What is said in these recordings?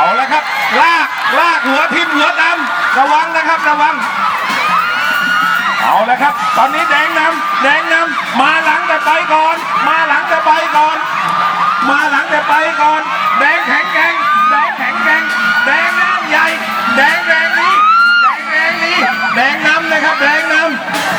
เอาละครับ ลากลากหัวทิ่มหัวดำระวังนะครับระวัง เอาละครับ ตอนนี้แดงนำแดงนำมาหลังแต่ไปก่อน มาหลังแต่ไปก่อน มาหลังแต่ไปก่อน แดงแข็งแกร่งแดงแข็งแกร่งแดงน้ำใหญ่แดงแรงนี้แดงแรงนี้แดงนำนะครับแดงน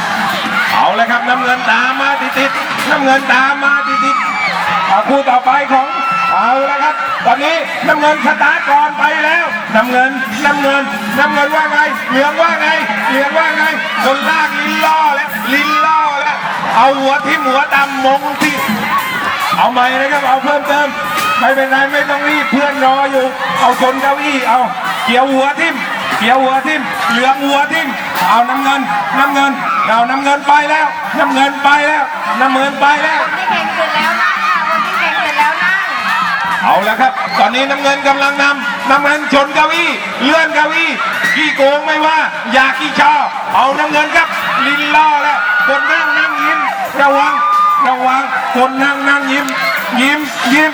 ำเอาละครับน้ำเงินตามมาติดๆน้ำเงินตามมาติดๆอ่าคู่ต่อไปของ เอาละครับ ตอนนี้น้ำเงินสตาร์ทก่อนไปแล้วน้ำเงินน้ำเงินน้ำเงินว่าไงเหลืองว่าไงเหลืองว่าไงคนลากลิ้นล่อแล้วลิ้นล่อแล้วเอาหัวทิ่หัวดำมงที่ เอาใหม่นะครับเอาเพิ่มเติมไม่เป็นไรไม่ต้องรีบเพื่อนรออยู่ เอาชนเก้าอี้เอาเกี่ยวหัวทิ่มเกี่ยวหัวทิ่มเหลืองหัวทิ่มเอาน้ำเงินน้ำเงินเอาน้ำเงินไปแล้วน้ำเงินไปแล้วน้ำเงินไปแล้วที่แข่งเสร็จแล้วนะ เอาแล้วครับ ตอนนี้น้ำเงินกำลังนำน้ำเงินชนเก้าอี้เลื่อนเก้าอี้ขี้โกงไม่ว่า อยากขี้ชอเอาน้ำเงินครับ ลินล่อแล้วคนนั่งนั่งยิ้ม ระวังระวังคนนั่งนั่งยิ้ม ยิ้มยิ้ม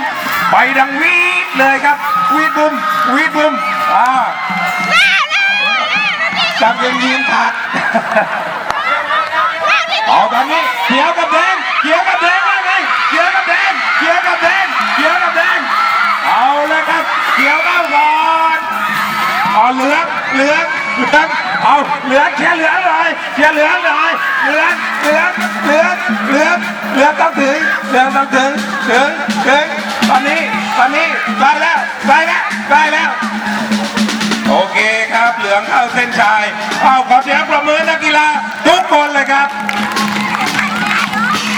ไปดังวีดเลยครับวีดบุมวีดบุมอ่าจับยังยิ้มขาดเอาตอนนี้เขียวกับแด เอาเหลืองเหลืองเหลืองเอาเหลืองเชียร์เหลืองเลยเชียร์เหลืองเลยเหลืองเหลืองเหลืองเหลืองเหลืองต้องถึงเหลืองต้องถึงถึงถึงตอนนี้ตอนนี้ใกล้แล้วใกล้แล้วใกล้แล้ว โอเคครับเหลืองเข้าเส้นชัยเอาขอเสียงประมือนัก